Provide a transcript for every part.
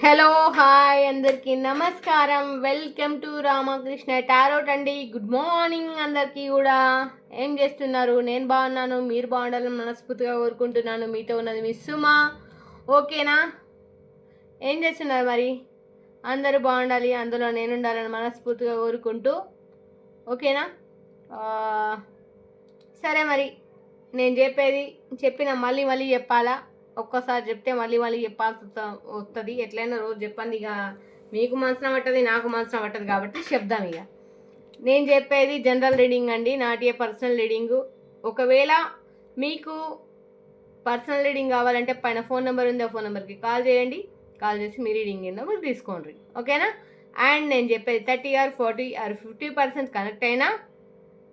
Hello hi అందరికీ నమస్కారం. Welcome to Ramakrishna tarot అండి. గుడ్ మార్నింగ్ అందరికీ కూడా. ఏం చేస్తున్నారు? నేను బాగున్నాను మీరు బాగుండాలని మనస్ఫూర్తిగా కోరుకుంటున్నాను. మీతో ఉన్నది మీ సుమా. ఓకేనా? ఏం చేస్తున్నారు మరి? అందరూ బాగుండాలి అందులో నేను ఉండాలని మనస్ఫూర్తిగా కోరుకుంటూ. ఓకేనా? సరే మరి నేను చెప్పేది చెప్పిన మళ్ళీ మళ్ళీ చెప్పాలా? ఒక్కసారి చెప్తే మళ్ళీ మళ్ళీ చెప్పాల్సి వస్త- వస్తుంది. ఎట్లయినా రోజు చెప్పండి ఇక. మీకు మనసున పట్టది నాకు మనసున పట్టదు కాబట్టి చెప్దాం ఇక. నేను చెప్పేది జనరల్ రీడింగ్ అండి నాటియ పర్సనల్ రీడింగు. ఒకవేళ మీకు పర్సనల్ రీడింగ్ కావాలంటే పైన ఫోన్ నెంబర్ ఉంది ఆ ఫోన్ నెంబర్కి కాల్ చేయండి. కాల్ చేసి మీ రీడింగ్ ఏందో మీరు తీసుకోండి. ఓకేనా? అండ్ నేను చెప్పేది thirty or forty or fifty percent connect అయినా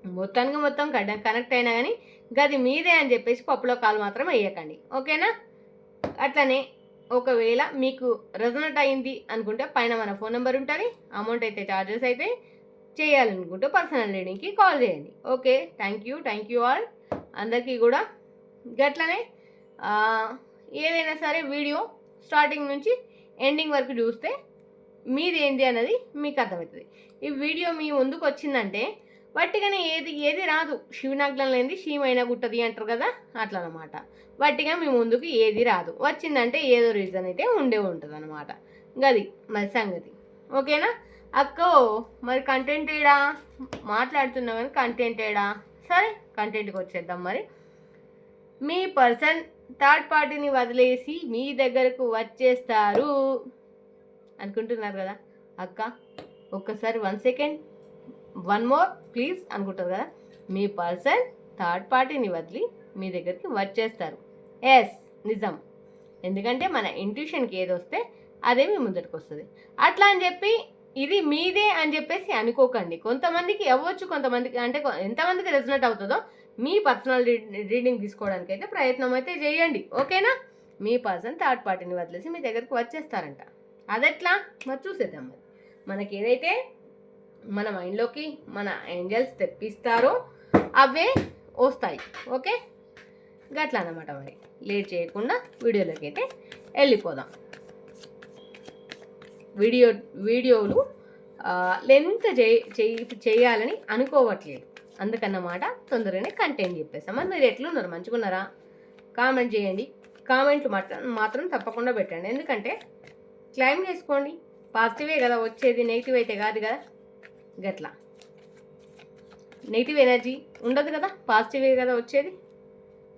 మొత్తానికి మొత్తం కనెక్ట్ అయినా కానీ గది మీదే అని చెప్పేసి పప్పులో కాల్ మాత్రం వేయకండి. ఓకేనా? అట్లనే ఒకవేళ మీకు రెజనెట్ అయింది అనుకుంటే పైన మన ఫోన్ నెంబర్ ఉంటుంది. అమౌంట్ అయితే ఛార్జెస్ అయితే చేయాలనుకుంటే పర్సనల్ రీడింగ్కి కాల్ చేయండి. Okay thank you thank you all అందరికీ కూడా గట్లనే ఏదైనా సరే వీడియో స్టార్టింగ్ నుంచి ఎండింగ్ వరకు చూస్తే మీది ఏంటి అన్నది మీకు అర్థమవుతుంది. ఈ వీడియో మీ ముందుకు వచ్చిందంటే వట్టిగానే ఏది ఏది రాదు. శివనాగ్లం లేనిది శివైనా గుట్టది అంటారు కదా అట్లా అనమాట వట్టిగా మీ ముందుకు ఏది రాదు. వచ్చిందంటే ఏదో రీజన్ అయితే ఉండే ఉంటుంది అనమాట గది మరి సంగతి. ఓకేనా? అక్కో మరి కంటెంట్ ఏడా? మాట్లాడుతున్నా కానీ కంటెంట్ ఏడా? సరే కంటెంట్కి వచ్చేద్దాం మరి. మీ పర్సన్ థర్డ్ పార్టీని వదిలేసి మీ దగ్గరకు వచ్చేస్తారు. అనుకుంటున్నారు కదా అక్క? ఒక్కసారి one second one more please అనుకుంటారు కదా? మీ పర్సన్ థర్డ్ పార్టీని వదిలి మీ దగ్గరికి వచ్చేస్తారు. ఎస్ నిజం. ఎందుకంటే మన ఇంట్యూషన్కి ఏది వస్తే అదే మీ ముందరికి వస్తుంది. అట్లా అని చెప్పి ఇది మీదే అని చెప్పేసి అనుకోకండి. కొంతమందికి అవ్వచ్చు కొంతమందికి అంటే ఎంతమందికి రెజనెట్ అవుతుందో మీ పర్సనల్ రీడింగ్ తీసుకోవడానికి అయితే ప్రయత్నం అయితే చేయండి. ఓకేనా? మీ పర్సన్ థర్డ్ పార్టీని వదిలేసి మీ దగ్గరికి వచ్చేస్తారంట. అదెట్లా? మరి చూసేద్దాం మరి. మనకి ఏదైతే మన మైండ్లోకి మన ఏంజల్స్ తెప్పిస్తారో అవే వస్తాయి ఓకే? గట్లా అన్నమాట మరి. లేట్ చేయకుండా వీడియోలోకి అయితే వెళ్ళిపోదాం. వీడియో వీడియోలు లెంత్ చేయాలని అనుకోవట్లేదు. అందుకన్నమాట తొందరగానే కంటెంట్ చెప్పేస్తాం మరి మీరు ఎట్లున్నారు? మంచిగున్నారా? కామెంట్ చేయండి. కామెంట్ మాత్రం మాత్రం తప్పకుండా పెట్టండి. ఎందుకంటే క్లైమ్ చేసుకోండి. పాజిటివే కదా వచ్చేది నెగిటివ్ అయితే కాదు కదా. గట్లా. నెగిటివ్ ఎనర్జీ ఉండదు కదా? పాజిటివే కదా వచ్చేది?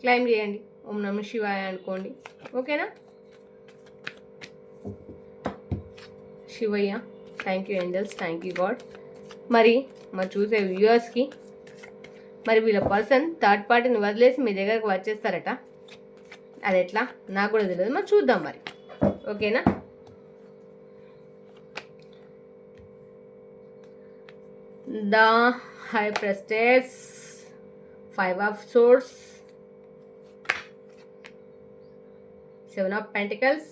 క్లైమ్ చేయండి. ఓం నమ శివాయ అనుకోండి. ఓకేనా? Shivayya thank you angels thank you God మరి మరి చూసే వ్యూవర్స్కి మరి వీళ్ళ పర్సన్ థర్డ్ పార్టీని వదిలేసి మీ దగ్గరకు వచ్చేస్తారట. అది ఎట్లా? నాకు కూడా తెలియదు. మరి చూద్దాం మరి. ఓకేనా? The high priestess five of swords seven of pentacles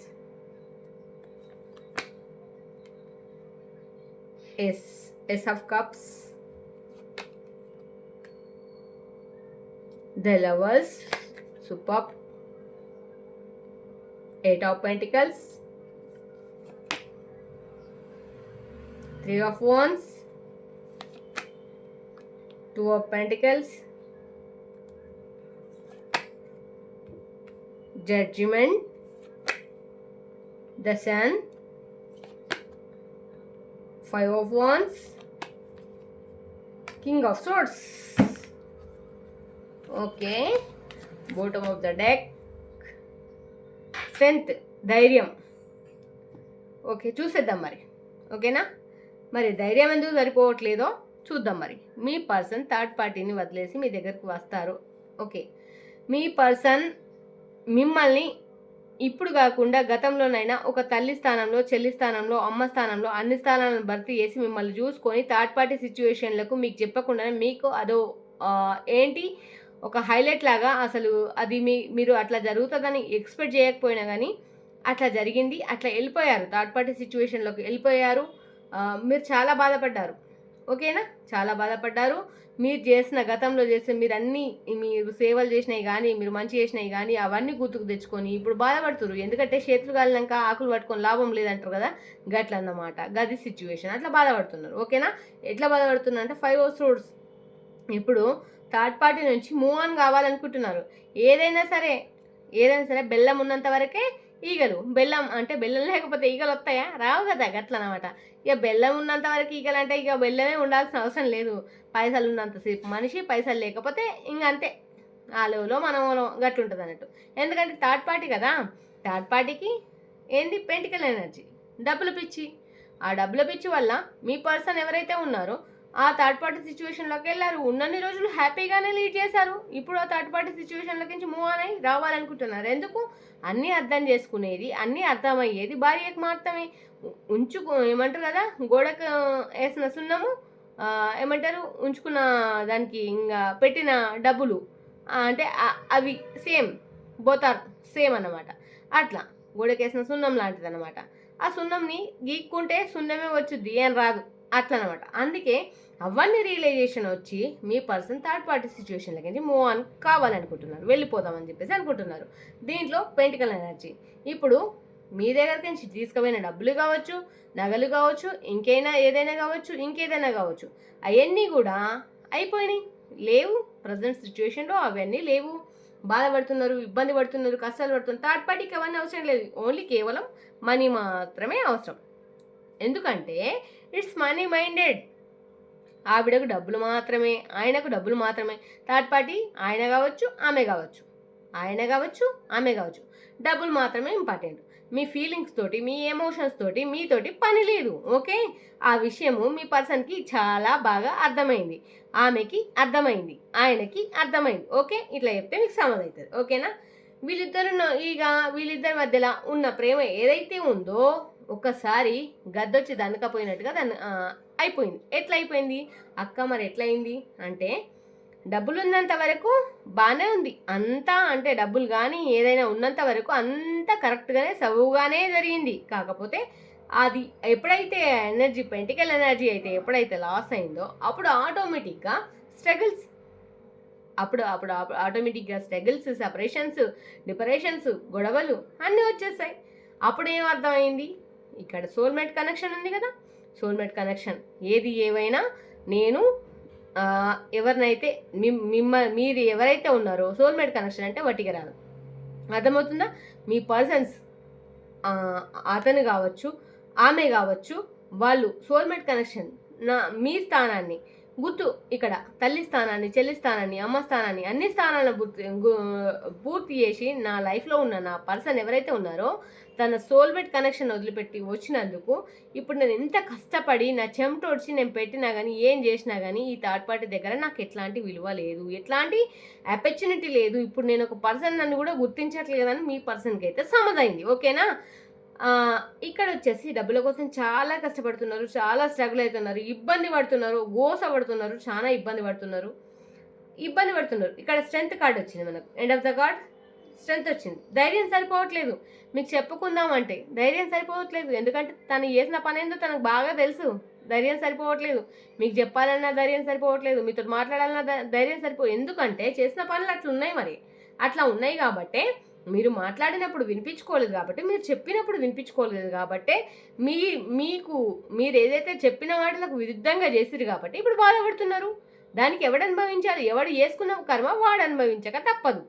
ace ace of cups the lovers superb eight of pentacles three of wands two of pentacles judgment the sun five of wands king of swords okay bottom of the deck strength ధైర్యం okay చూసేద్దాం మరి ఓకేనా మరి ధైర్యం ఎందుకు సరిపోవట్లేదో చూద్దాం మరి. మీ person third పార్టీని వదిలేసి మీ దగ్గరకు వస్తారు. ఓకే. మీ పర్సన్ మిమ్మల్ని ఇప్పుడు కాకుండా గతంలోనైనా ఒక తల్లి స్థానంలో చెల్లి స్థానంలో అమ్మ స్థానంలో అన్ని స్థానాలను భర్తీ చేసి మిమ్మల్ని చూసుకొని థర్డ్ పార్టీ సిచ్యువేషన్లకు మీకు చెప్పకుండానే మీకు అదో ఏంటి? ఒక హైలైట్ లాగా అసలు అది మీ మీరు అట్లా జరుగుతుందని ఎక్స్పెక్ట్ చేయకపోయినా కానీ అట్లా జరిగింది. అట్లా వెళ్ళిపోయారు. థర్డ్ పార్టీ సిచ్యువేషన్లోకి వెళ్ళిపోయారు. మీరు చాలా బాధపడ్డారు. ఓకేనా? చాలా బాధపడ్డారు. మీరు చేసిన గతంలో చేసిన మీరు అన్ని మీరు సేవలు చేసినాయి కానీ మీరు మంచి చేసినాయి కానీ అవన్నీ గుర్తుకు తెచ్చుకొని ఇప్పుడు బాధపడుతురు ఎందుకంటే చేతులు కాలినాక ఆకులు పట్టుకొని లాభం లేదంటారు కదా? గట్ల అన్నమాట గది సిచ్యువేషన్ అట్లా బాధపడుతున్నారు. ఓకేనా? ఎట్లా బాధపడుతున్నారు అంటే ఫైవ్ హౌస్ రోడ్స్ ఇప్పుడు థర్డ్ పార్టీ నుంచి మూవ్ ఆన్ కావాలనుకుంటున్నారు. ఏదైనా సరే ఏదైనా సరే బెల్లం ఉన్నంత వరకే ఈగలు. బెల్లం అంటే బెల్లం లేకపోతే ఈగలు వస్తాయా? రావు కదా గట్ల అనమాట ఇక బెల్లం ఉన్నంత వరకు ఈగలు అంటే ఇక బెల్లమే ఉండాల్సిన అవసరం లేదు. పైసలు ఉన్నంతసేపు మనిషి పైసలు లేకపోతే ఇంక అంతే. ఆ మనం గట్లు ఉంటుంది అన్నట్టు. ఎందుకంటే థర్డ్ పార్టీ కదా. థర్డ్ పార్టీకి ఏంది? Pentacle energy. డబ్బులు పిచ్చి. ఆ డబ్బుల పిచ్చి వల్ల మీ పర్సన్ ఎవరైతే ఉన్నారో ఆ థర్డ్ పార్టీ సిచ్యువేషన్లోకి వెళ్ళారు. ఉన్నన్ని రోజులు హ్యాపీగానే లీడ్ చేశారు. ఇప్పుడు ఆ థర్డ్ పార్టీ సిచ్యువేషన్లోకి నుంచి మూవ్ అని రావాలనుకుంటున్నారు. ఎందుకు? అన్నీ అర్థం చేసుకునేది అన్నీ అర్థమయ్యేది భార్యకు మాత్రమే. ఉంచుకు ఏమంటారు కదా గోడకు వేసిన సున్నము ఏమంటారు ఉంచుకున్న దానికి ఇంకా పెట్టిన డబ్బులు అంటే అవి సేమ్ బోతార్ సేమ్ అన్నమాట. అట్లా గోడకేసిన సున్నం లాంటిది అనమాట ఆ సున్నంని గీక్కుంటే సున్నమే వచ్చుద్ది ఏం రాదు అట్లా అనమాట అందుకే అవన్నీ రియలైజేషన్ వచ్చి మీ పర్సన్ థర్డ్ పార్టీ సిచ్యువేషన్లకి నుంచి మూవ్ ఆన్ కావాలనుకుంటున్నారు వెళ్ళిపోదామని చెప్పేసి అనుకుంటున్నారు. దీంట్లో పెంటికల్ ఎనర్జీ. ఇప్పుడు మీ దగ్గర నుంచి తీసుకుపోయిన డబ్బులు కావచ్చు నగలు కావచ్చు ఇంకైనా ఏదైనా కావచ్చు ఇంకేదైనా కావచ్చు అవన్నీ కూడా అయిపోయినాయి. లేవు. ప్రజెంట్ సిచ్యువేషన్లో అవన్నీ లేవు. బాధపడుతున్నారు ఇబ్బంది పడుతున్నారు కష్టాలు పడుతున్నారు. థర్డ్ పార్టీకి అవన్నీ అవసరం లేదు. ఓన్లీ కేవలం మనీ మాత్రమే అవసరం. ఎందుకంటే ఇట్స్ మనీ మైండెడ్. ఆవిడకు డబ్బులు మాత్రమే ఆయనకు డబ్బులు మాత్రమే. థర్డ్ పార్టీ ఆయన కావచ్చు ఆమె కావచ్చు. ఆయన కావచ్చు ఆమె కావచ్చు. డబ్బులు మాత్రమే ఇంపార్టెంట్. మీ ఫీలింగ్స్ తోటి మీ ఎమోషన్స్ తోటి మీతోటి పని లేదు ఓకే? ఆ విషయము మీ పర్సన్కి చాలా బాగా అర్థమైంది. ఆమెకి అర్థమైంది ఆయనకి అర్థమైంది ఓకే? ఇట్లా చెప్తే మీకు సమజ్ అవుతుంది ఓకేనా? వీళ్ళిద్దరు ఇక వీళ్ళిద్దరి మధ్యలో ఉన్న ప్రేమ ఏదైతే ఉందో ఒక్కసారి గద్దొచ్చి దండకపోయినట్టుగా దాన్ని అయిపోయింది. ఎట్లా అయిపోయింది? అక్క మరి ఎట్లయింది? అంటే డబ్బులు ఉన్నంత వరకు బాగానే ఉంది. అంతా అంటే డబ్బులు కానీ ఏదైనా ఉన్నంత వరకు అంతా కరెక్ట్గానే సబువుగానే జరిగింది. కాకపోతే అది ఎప్పుడైతే ఎనర్జీ పెంటికల్ ఎనర్జీ అయితే ఎప్పుడైతే లాస్ అయిందో అప్పుడు ఆటోమేటిక్గా స్ట్రగుల్స్. అప్పుడు అప్పుడు ఆటోమేటిక్గా స్ట్రగుల్స్ సపరేషన్స్ డిపరేషన్స్ గొడవలు అన్నీ వచ్చేసాయి. అప్పుడు ఏం అర్థమైంది? ఇక్కడ సోల్మేట్ కనెక్షన్ ఉంది కదా? Soulmate connection. ఏది ఏవైనా నేను ఎవరినైతే మిమ్- మిమ్మ మీరు ఎవరైతే ఉన్నారో సోల్మేట్ కనెక్షన్ అంటే వట్టిగా రాదు. అర్థమవుతుందా? మీ పర్సన్స్ అతను కావచ్చు ఆమె కావచ్చు వాళ్ళు సోల్మేట్ కనెక్షన్ నా మీ స్థానాన్ని గుర్తు ఇక్కడ తల్లి స్థానాన్ని చెల్లి స్థానాన్ని అమ్మ స్థానాన్ని అన్ని స్థానాలను పూర్తి చేసి నా లైఫ్లో ఉన్న నా పర్సన్ ఎవరైతే ఉన్నారో తన సోల్మేట్ కనెక్షన్ వదిలిపెట్టి వచ్చినందుకు ఇప్పుడు నేను ఎంత కష్టపడి నా చెమటోడ్చి నేను పెట్టినా కానీ ఏం చేసినా కానీ ఈ థర్డ్ పార్టీ దగ్గర నాకు ఎట్లాంటి విలువ లేదు. ఎట్లాంటి ఆపర్చునిటీ లేదు. ఇప్పుడు నేను ఒక పర్సన్ నన్ను కూడా గుర్తించట్లేదని మీ పర్సన్కి అయితే సమజైంది ఓకేనా? ఇక్కడ వచ్చేసి డబ్బుల కోసం చాలా కష్టపడుతున్నారు చాలా స్ట్రగుల్ అవుతున్నారు ఇబ్బంది పడుతున్నారు గోస పడుతున్నారు చాలా ఇబ్బంది పడుతున్నారు. ఇబ్బంది పడుతున్నారు. ఇక్కడ స్ట్రెంత్ కార్డ్ వచ్చింది మనకు. End of the card strength వచ్చింది. ధైర్యం సరిపోవట్లేదు. మీకు చెప్పుకుందామంటే ధైర్యం సరిపోవట్లేదు. ఎందుకంటే తను చేసిన పని ఏందో తనకు బాగా తెలుసు. ధైర్యం సరిపోవట్లేదు. మీకు చెప్పాలన్నా ధైర్యం సరిపోవట్లేదు. మీతో మాట్లాడాలన్నా ధైర్యం సరిపో ఎందుకంటే చేసిన పనులు అట్లా ఉన్నాయి మరి. అట్లా ఉన్నాయి కాబట్టే మీరు మాట్లాడినప్పుడు వినిపించుకోలేదు కాబట్టి మీరు చెప్పినప్పుడు వినిపించుకోలేదు కాబట్టి మీ మీకు మీరు ఏదైతే చెప్పిన వాటిలకు విరుద్ధంగా చేసిరు కాబట్టి ఇప్పుడు బాధపడుతున్నారు. దానికి ఎవడు అనుభవించాలి? ఎవడు చేసుకున్న కర్మ వాడు అనుభవించక తప్పదు.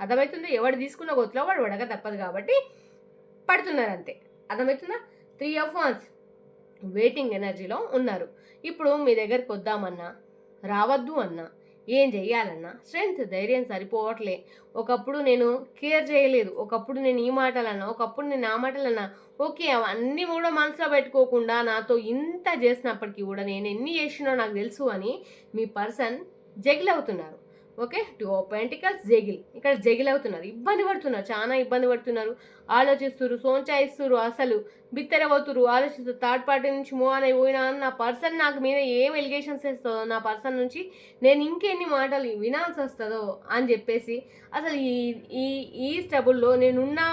అర్థమవుతుందో? ఎవడు తీసుకున్న గొత్తులో వాడు వడక తప్పదు కాబట్టి పడుతున్నారు అంతే. అర్థమవుతుందా? త్రీ ఆఫ్ వన్స్ వెయిటింగ్ ఎనర్జీలో ఉన్నారు. ఇప్పుడు మీ దగ్గరికి వద్దామన్నా రావద్దు అన్నా ఏం చెయ్యాలన్నా? స్ట్రెంగ్త్ ధైర్యం సరిపోవట్లే. ఒకప్పుడు నేను కేర్ చేయలేదు. ఒకప్పుడు నేను ఈ మాటలన్నా ఒకప్పుడు నేను ఆ మాటలన్నా. ఓకే అవన్నీ కూడా మనసులో పెట్టుకోకుండా నాతో ఇంత చేసినప్పటికీ కూడా నేను ఎన్ని చేసినో నాకు తెలుసు అని మీ పర్సన్ జగిల్ అవుతున్నారు. ఓకే? Two pentacles juggle. ఇక్కడ జగిల్ అవుతున్నారు. ఇబ్బంది పడుతున్నారు. చాలా ఇబ్బంది పడుతున్నారు. ఆలోచిస్తున్నారు సోంచాయిస్తున్నారు అసలు. బిత్తరవుతురు ఆలోచిస్తారు. థర్డ్ పార్టీ నుంచి మూవ్ అని పోయినా నా పర్సన్ నాకు మీద ఏం ఎలిగేషన్స్ ఇస్తుందో నా పర్సన్ నుంచి నేను ఇంకెన్ని మాటలు వినాల్సి వస్తుందో అని చెప్పేసి అసలు ఈ ఈ ఈ స్టబుల్లో నేనున్నా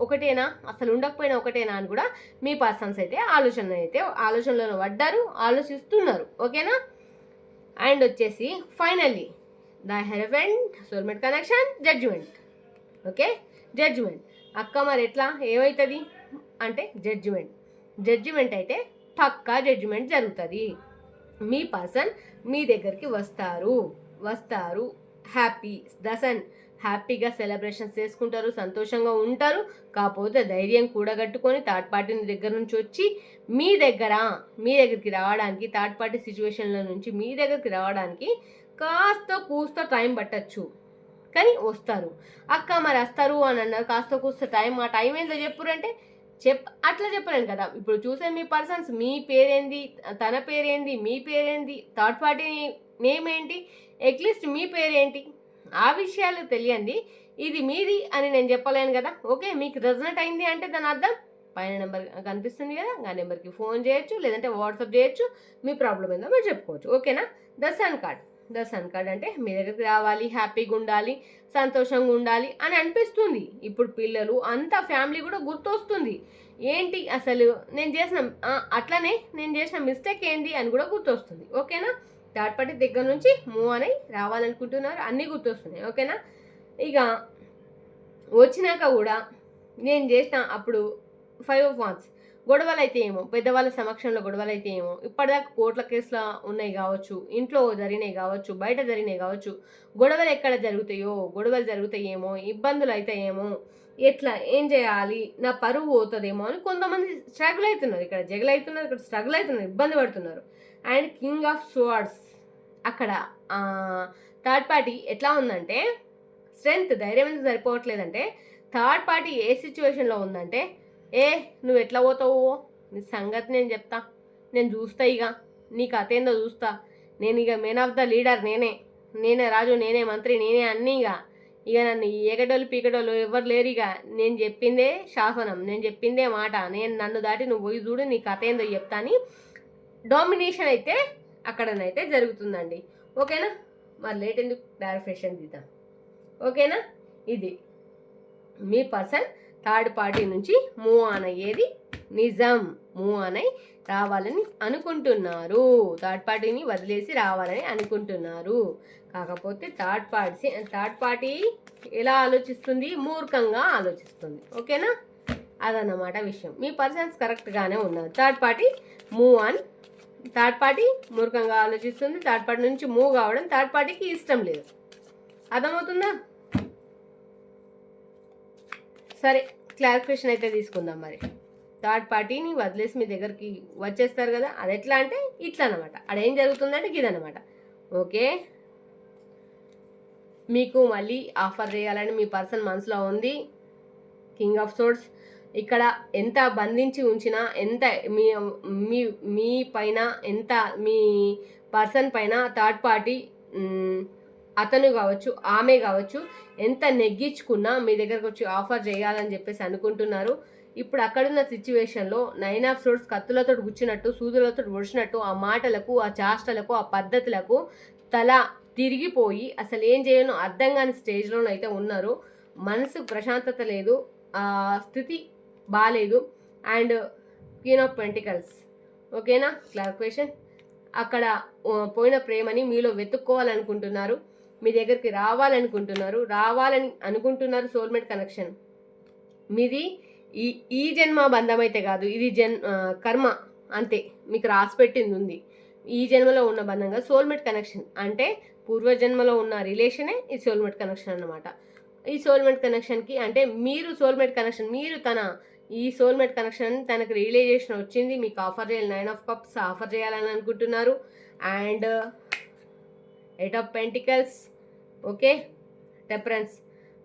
ఒకటేనా? అసలు ఉండకపోయినా ఒకటేనా అని కూడా మీ పర్సన్స్ అయితే ఆలోచన అయితే ఆలోచనలో పడ్డారు ఆలోచిస్తున్నారు. ఓకేనా? అండ్ వచ్చేసి finally the హెరవెంట్ soulmate connection judgement okay judgement అక్క మరి ఎట్లా? ఏమవుతుంది అంటే జడ్జిమెంట్ జడ్జిమెంట్ అయితే పక్కా జడ్జిమెంట్ జరుగుతుంది. మీ పర్సన్ మీ దగ్గరికి వస్తారు. వస్తారు. హ్యాపీ దసన్. హ్యాపీగా సెలబ్రేషన్స్ చేసుకుంటారు సంతోషంగా ఉంటారు. కాకపోతే ధైర్యం కూడగట్టుకొని థర్డ్ పార్టీ దగ్గర నుంచి వచ్చి మీ దగ్గర మీ దగ్గరికి రావడానికి థర్డ్ పార్టీ సిచ్యువేషన్ల నుంచి మీ దగ్గరికి రావడానికి కాస్త కూస్త టైం పట్టచ్చు. కానీ వస్తారు. అక్క మరి వస్తారు అని అన్నారు. కాస్త కూస్త టైం ఆ టైం ఏందో చెప్పురంటే చెప్ అట్లా చెప్పలేను కదా. ఇప్పుడు చూసే మీ పర్సన్స్ మీ పేరేంది తన పేరేంది మీ పేరేంది థర్డ్ పార్టీ నేమ్ ఏంటి అట్లీస్ట్ మీ పేరేంటి? ఆ విషయాలు తెలియంది. ఇది మీది అని నేను చెప్పలేను కదా. ఓకే మీకు రెజనెట్ అయింది అంటే దాని అర్థం పైన నెంబర్ కనిపిస్తుంది కదా ఆ నెంబర్కి ఫోన్ చేయొచ్చు లేదంటే వాట్సాప్ చేయొచ్చు. మీ ప్రాబ్లం ఏందో మీరు చెప్పుకోవచ్చు. ఓకేనా? దర్శన్ కార్డ్ ద సన్ కార్డ్ అంటే మీ దగ్గరికి రావాలి హ్యాపీగా ఉండాలి సంతోషంగా ఉండాలి అని అనిపిస్తుంది. ఇప్పుడు పిల్లలు అంతా ఫ్యామిలీ కూడా గుర్తొస్తుంది. ఏంటి అసలు నేను చేసిన అట్లనే నేను చేసిన మిస్టేక్ ఏంది అని కూడా గుర్తొస్తుంది. ఓకేనా? థర్డ్ పార్టీ దగ్గర నుంచి మూవ్ అని రావాలనుకుంటున్నారు అన్నీ గుర్తొస్తున్నాయి. ఓకేనా? ఇక వచ్చినాక కూడా నేను చేసిన అప్పుడు ఫైవ్ ఆఫ్ వాన్స్. గొడవలు అయితే ఏమో? పెద్దవాళ్ళ సమక్షంలో గొడవలు అయితే ఏమో? ఇప్పటిదాకా కోర్టుల కేసులు ఉన్నాయి కావచ్చు ఇంట్లో జరిగినాయి కావచ్చు బయట జరిగినాయి కావచ్చు. గొడవలు ఎక్కడ జరుగుతాయో గొడవలు జరుగుతాయేమో ఇబ్బందులు అవుతాయేమో ఎట్లా? ఏం చేయాలి? నా పరువు పోతుందేమో అని కొంతమంది స్ట్రగుల్ అవుతున్నారు ఇక్కడ జగల్ అవుతున్నారు ఇక్కడ స్ట్రగుల్ అవుతున్నారు ఇబ్బంది పడుతున్నారు. అండ్ కింగ్ ఆఫ్ స్వార్డ్స్ అక్కడ థర్డ్ పార్టీ ఎట్లా ఉందంటే స్ట్రెంగ్త్ ధైర్యం ఎందుకు సరిపోవట్లేదంటే థర్డ్ పార్టీ ఏ సిచ్యువేషన్లో ఉందంటే ఏ నువ్వు ఎట్లా పోతావు? నీ సంగతి నేను చెప్తా. నేను చూస్తా ఇక నీకు అతేందో చూస్తా. నేను ఇక మెన్ ఆఫ్ ద లీడర్ నేనే. నేనే రాజు నేనే మంత్రి నేనే అన్నీ ఇక ఇక నన్ను ఏకడోళ్ళు పీకడోళ్ళు ఎవరు లేరు ఇక నేను చెప్పిందే శాసనం. నేను చెప్పిందే మాట. నేను నన్ను దాటి నువ్వు పోయి చూడు నీ కథ ఏందో చెప్తా అని డామినేషన్ అయితే అక్కడనైతే జరుగుతుందండి. ఓకేనా? మరి లేట్ ఎందుకు? క్లారిఫికేషన్ దిద్దాం ఓకేనా? ఇది. మీ పర్సన్ థర్డ్ పార్టీ నుంచి మూవ్ ఆన్ అయ్యేది నిజం. మూవ్ ఆన్ అయి రావాలని అనుకుంటున్నారు. థర్డ్ పార్టీని వదిలేసి రావాలని అనుకుంటున్నారు. కాకపోతే థర్డ్ పార్టీ థర్డ్ పార్టీ ఎలా ఆలోచిస్తుంది? మూర్ఖంగా ఆలోచిస్తుంది. ఓకేనా? అదన్నమాట విషయం. మీ పర్సన్స్ కరెక్ట్గానే ఉన్నారు. Third party move on. Third party మూర్ఖంగా ఆలోచిస్తుంది. థర్డ్ పార్టీ నుంచి మూవ్ కావడం థర్డ్ పార్టీకి ఇష్టం లేదు. అర్థమవుతుందా? సరే క్లారిఫికేషన్ అయితే తీసుకుందాం మరి. థర్డ్ పార్టీని వదిలేసి మీ దగ్గరికి వచ్చేస్తారు కదా అది ఎట్లా అంటే ఇట్లా అనమాట అదేం జరుగుతుందంటే ఇదనమాట ఓకే? మీకు మళ్ళీ ఆఫర్ చేయాలని మీ పర్సన్ మనసులో ఉంది. కింగ్ ఆఫ్ సోర్స్ ఇక్కడ ఎంత బంధించి ఉంచినా ఎంత మీ మీ మీ పైన ఎంత మీ పర్సన్ పైన థర్డ్ పార్టీ అతను కావచ్చు ఆమె కావచ్చు ఎంత నెగ్గించుకున్నా మీ దగ్గరకు వచ్చి ఆఫర్ చేయాలని చెప్పేసి అనుకుంటున్నారు. ఇప్పుడు అక్కడున్న సిచ్యువేషన్లో నైన్ ఆఫ్ సోర్స్ కత్తులతో గుచ్చినట్టు సూదులతో ఒడిచినట్టు ఆ మాటలకు ఆ చాష్టలకు ఆ పద్ధతులకు తల తిరిగిపోయి అసలు ఏం చేయను అర్థం కాని స్టేజ్లోనైతే ఉన్నారు. మనసు ప్రశాంతత లేదు ఆ స్థితి బాగాలేదు అండ్ క్వీన్ ఆఫ్ పెంటికల్స్. ఓకేనా? క్లారిఫికేషన్? అక్కడ పోయిన ప్రేమని మీలో వెతుక్కోవాలనుకుంటున్నారు. మీ దగ్గరికి రావాలనుకుంటున్నారు రావాలని అనుకుంటున్నారు సోల్మేట్ కనెక్షన్ మీది ఈ ఈ జన్మ బంధం అయితే కాదు ఇది జన్ కర్మ అంతే మీకు రాసి పెట్టింది ఉంది. ఈ జన్మలో ఉన్న బంధంగా సోల్మేట్ కనెక్షన్ అంటే పూర్వజన్మలో ఉన్న రిలేషనే ఈ సోల్మేట్ కనెక్షన్ అన్నమాట. ఈ సోల్మేట్ కనెక్షన్కి అంటే మీరు సోల్మేట్ కనెక్షన్ మీరు తన ఈ సోల్మేట్ కనెక్షన్ తనకు రియలైజేషన్ వచ్చింది మీకు ఆఫర్ చేయాలి నైన్ ఆఫ్ కప్స్ ఆఫర్ చేయాలని అనుకుంటున్నారు. And eight of pentacles okay temperance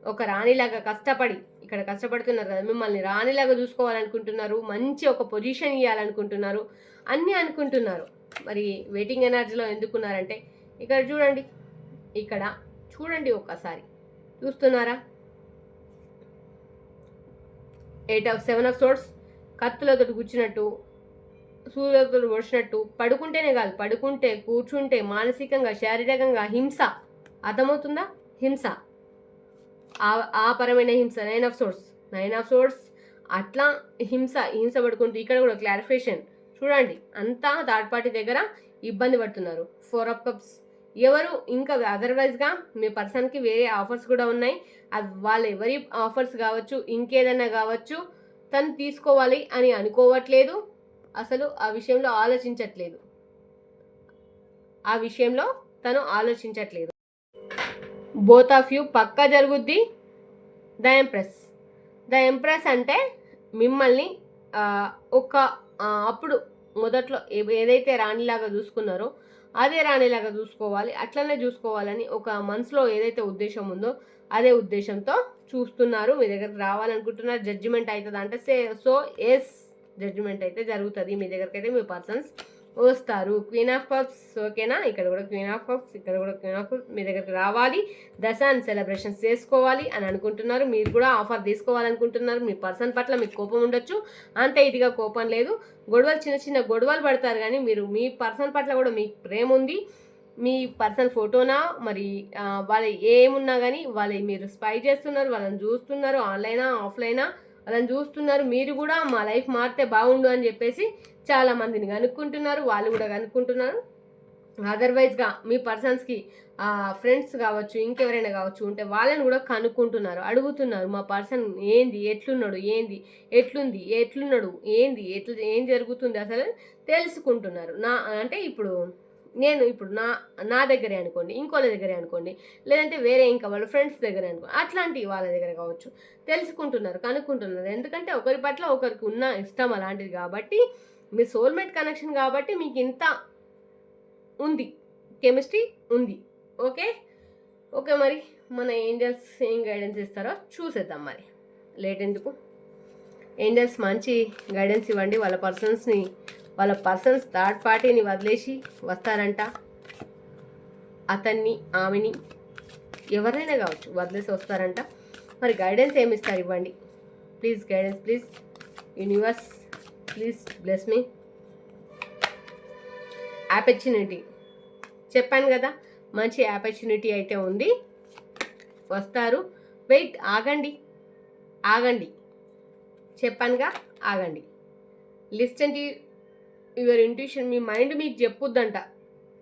ఒక రాణిలాగా కష్టపడి ఇక్కడ కష్టపడుతున్నారు కదా మిమ్మల్ని రాణిలాగా చూసుకోవాలనుకుంటున్నారు మంచి ఒక పొజిషన్ ఇవ్వాలనుకుంటున్నారు అన్నీ అనుకుంటున్నారు. మరి వెయిటింగ్ ఎనర్జీలో ఎందుకున్నారంటే ఇక్కడ చూడండి ఇక్కడ చూడండి ఒక్కసారి. చూస్తున్నారా? Eight of seven of swords కత్తులతో గుచ్చినట్టు సూర్యులతో ఒడిచినట్టు పడుకుంటేనే కాదు పడుకుంటే కూర్చుంటే మానసికంగా శారీరకంగా హింస. అర్థమవుతుందా? హింస. ఆ ఆ పరమైన హింస nine of swords nine of swords అట్లా హింస హింస పడుకుంటూ ఇక్కడ కూడా క్లారిఫికేషన్ చూడండి అంతా థర్డ్ పార్టీ దగ్గర ఇబ్బంది పడుతున్నారు. ఫోర్ ఆఫ్ కప్స్ ఎవరు? ఇంకా అదర్వైజ్గా మీ పర్సన్కి వేరే ఆఫర్స్ కూడా ఉన్నాయి. అది వాళ్ళు ఎవరి ఆఫర్స్ కావచ్చు ఇంకేదైనా కావచ్చు తను తీసుకోవాలి అని అనుకోవట్లేదు. అసలు ఆ విషయంలో ఆలోచించట్లేదు. ఆ విషయంలో తను ఆలోచించట్లేదు. బోత్ ఆఫ్ యూ పక్కా జరుగుద్ది? ద ఎంప్రెస్ ద ఎంప్రెస్ అంటే మిమ్మల్ని ఒక అప్పుడు మొదట్లో ఏ- ఏదైతే రాణిలాగా చూసుకున్నారో అదే రాణిలాగా చూసుకోవాలి అట్లనే చూసుకోవాలని ఒక మనసులో ఏదైతే ఉద్దేశం ఉందో అదే ఉద్దేశంతో చూస్తున్నారు. మీ దగ్గరికి రావాలనుకుంటున్నారు జడ్జిమెంట్ అవుతుంది అంటే సే సో ఎస్ జడ్జిమెంట్ అయితే జరుగుతుంది. మీ దగ్గరికి అయితే మీ పర్సన్స్ వస్తారు. క్వీన్ ఆఫ్ కప్స్ ఓకేనా ఇక్కడ కూడా క్వీన్ ఆఫ్ కప్స్ ఇక్కడ కూడా క్వీన్ ఆఫ్ కప్స్ మీ దగ్గరికి రావాలి. దశాన్ సెలబ్రేషన్స్ చేసుకోవాలి అని అనుకుంటున్నారు. మీరు కూడా ఆఫర్ తీసుకోవాలనుకుంటున్నారు. మీ పర్సన్ పట్ల మీకు కోపం ఉండొచ్చు. అంత ఇదిగా కోపం లేదు. గొడవలు చిన్న చిన్న గొడవలు పడతారు కానీ మీరు మీ పర్సన్ పట్ల కూడా మీకు ప్రేమ ఉంది. మీ పర్సన్ ఫోటోనా? మరి వాళ్ళ ఏమున్నా కానీ వాళ్ళ మీరు స్పై చేస్తున్నారు వాళ్ళని చూస్తున్నారు ఆన్లైనా ఆఫ్లైనా వాళ్ళని చూస్తున్నారు. మీరు కూడా మా లైఫ్ మారితే బాగుండు అని చెప్పేసి చాలా మందిని కనుక్కుంటున్నారు. వాళ్ళు కూడా కనుక్కుంటున్నారు. అదర్వైజ్గా మీ పర్సన్స్కి ఫ్రెండ్స్ కావచ్చు ఇంకెవరైనా కావచ్చు ఉంటే వాళ్ళని కూడా కనుక్కుంటున్నారు. అడుగుతున్నారు మా పర్సన్ ఏంది ఎట్లున్నాడు ఏంది ఎట్లుంది ఎట్లున్నాడు ఏంది ఎట్లు ఏం జరుగుతుంది అసలు తెలుసుకుంటున్నారు. నా అంటే ఇప్పుడు నేను ఇప్పుడు నా నా దగ్గరే అనుకోండి ఇంకోళ్ళ దగ్గరే అనుకోండి లేదంటే వేరే ఇంకా వాళ్ళ ఫ్రెండ్స్ దగ్గరే అనుకోండి అట్లాంటి వాళ్ళ దగ్గర కావచ్చు. తెలుసుకుంటున్నారు కనుక్కుంటున్నారు. ఎందుకంటే ఒకరి పట్ల ఒకరికి ఉన్న ఇష్టం అలాంటిది కాబట్టి మీ సోల్మేట్ కనెక్షన్ కాబట్టి మీకు ఇంత ఉంది. కెమిస్ట్రీ ఉంది. ఓకే ఓకే మరి మన ఏంజల్స్ ఏం గైడెన్స్ ఇస్తారో చూసేద్దాం మరి. లేట్ ఎందుకు? ఏంజల్స్ మంచి గైడెన్స్ ఇవ్వండి వాళ్ళ పర్సన్స్ని వాళ్ళ పర్సన్స్ థర్డ్ పార్టీని వదిలేసి వస్తారంట. అతన్ని ఆమెని ఎవరైనా కావచ్చు వదిలేసి వస్తారంట. మరి గైడెన్స్ ఏమి ఇస్తారు ఇవ్వండి. Please guidance please universe please bless me opportunity చెప్పాను కదా మంచి ఆపర్చునిటీ అయితే ఉంది. వస్తారు. వెయిట్ ఆగండి. ఆగండి. చెప్పానుగా ఆగండి. లిస్ట్ టు యువర్ ఇంట్యూషన్ మీ మైండ్ మీకు చెప్పుద్దంట.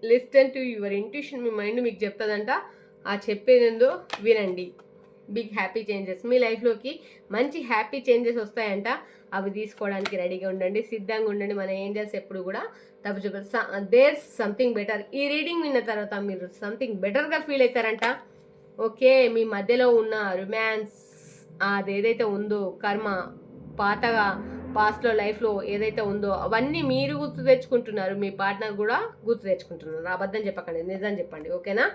లిస్టన్ టు యువర్ ఇంట్యూషన్ మీ మైండ్ మీకు చెప్తుందంట. ఆ చెప్పేదేందో వినండి. Big happy changes. మీ లైఫ్లోకి మంచి హ్యాపీ చేంజెస్ వస్తాయంట. అవి తీసుకోవడానికి రెడీగా ఉండండి. సిద్ధంగా ఉండండి. మన ఏంజల్స్ ఎప్పుడు కూడా తప్పు చూపారు. There something better. ఈ రీడింగ్ విన్న తర్వాత మీరు సంథింగ్ బెటర్గా ఫీల్ అవుతారంట. ఓకే మీ మధ్యలో ఉన్న రొమాన్స్ అది ఏదైతే ఉందో కర్మ పాతగా పాస్ట్లో లైఫ్లో ఏదైతే ఉందో అవన్నీ మీరు గుర్తు తెచ్చుకుంటున్నారు మీ పార్ట్నర్ కూడా గుర్తు తెచ్చుకుంటున్నారు. అబద్ధం చెప్పకండి నిజం చెప్పండి ఓకేనా?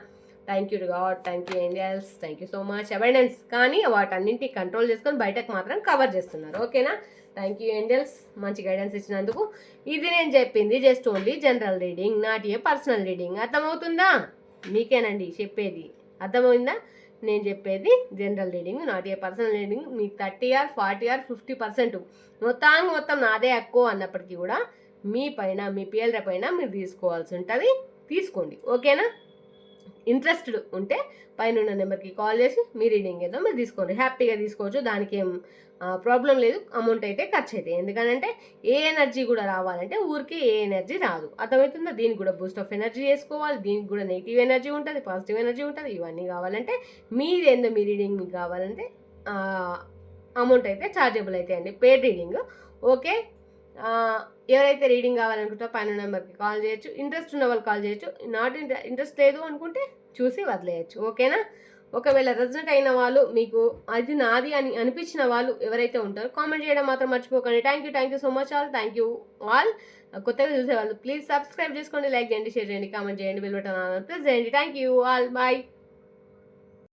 Thank you god thank you angels thank you so much abidance కానీ వాటన్నింటి కంట్రోల్ చేసుకొని బయటకు మాత్రం కవర్ చేస్తున్నారు ఓకేనా? థ్యాంక్ యూ ఏంజల్స్ మంచి గైడెన్స్ ఇచ్చినందుకు. ఇది నేను చెప్పింది just only general reading not a personal reading అర్థమవుతుందా? మీకేనండి చెప్పేది. అర్థమైందా? నేను చెప్పేది general reading not a personal reading మీకు thirty or forty or fifty percent మొత్తానికి మొత్తం నాదే ఎక్కువ అన్నప్పటికీ కూడా మీ పైన మీ పిల్లల పైన మీరు తీసుకోవాల్సి ఉంటుంది. తీసుకోండి. ఓకేనా ఇంట్రెస్టెడ్ ఉంటే పైన ఉన్న నెంబర్కి కాల్ చేసి మీ రీడింగ్ ఏదో మీరు తీసుకోండి. హ్యాపీగా తీసుకోవచ్చు. దానికి ఏం ప్రాబ్లం లేదు అమౌంట్ అయితే ఖర్చు అవుతాయి ఎందుకంటే ఏ ఎనర్జీ కూడా రావాలంటే ఊరికి ఏ ఎనర్జీ రాదు. అర్థమవుతుందా? దీనికి కూడా బూస్ట్ ఆఫ్ ఎనర్జీ చేసుకోవాలి దీనికి కూడా నెగిటివ్ ఎనర్జీ ఉంటుంది పాజిటివ్ ఎనర్జీ ఉంటుంది. ఇవన్నీ కావాలంటే మీది ఎంత మీ రీడింగ్ మీకు కావాలంటే అమౌంట్ అయితే ఛార్జబుల్ అయితే అండి పేడ్ రీడింగ్ ఓకే ఎవరైతే రీడింగ్ కావాలనుకుంటారో పైన నెంబర్కి కాల్ చేయొచ్చు. ఇంట్రెస్ట్ ఉన్న వాళ్ళు కాల్ చేయొచ్చు. నాట్ ఇంట్రెస్ట్ లేదు అనుకుంటే చూసి వదిలేయచ్చు. ఓకేనా ఒకవేళ రెజనెంట్ అయిన వాళ్ళు మీకు అది నాది అని అనిపించిన వాళ్ళు ఎవరైతే ఉంటారో కామెంట్ చేయడం మాత్రం మర్చిపోకండి. Thank you thank you so much all thank you all కొత్తగా చూసేవాళ్ళు ప్లీజ్ సబ్స్క్రైబ్ చేసుకోండి లైక్ చేయండి షేర్ చేయండి కామెంట్ చేయండి బిల్ బటన్ ప్లీజ్ చేయండి. Thank you all bye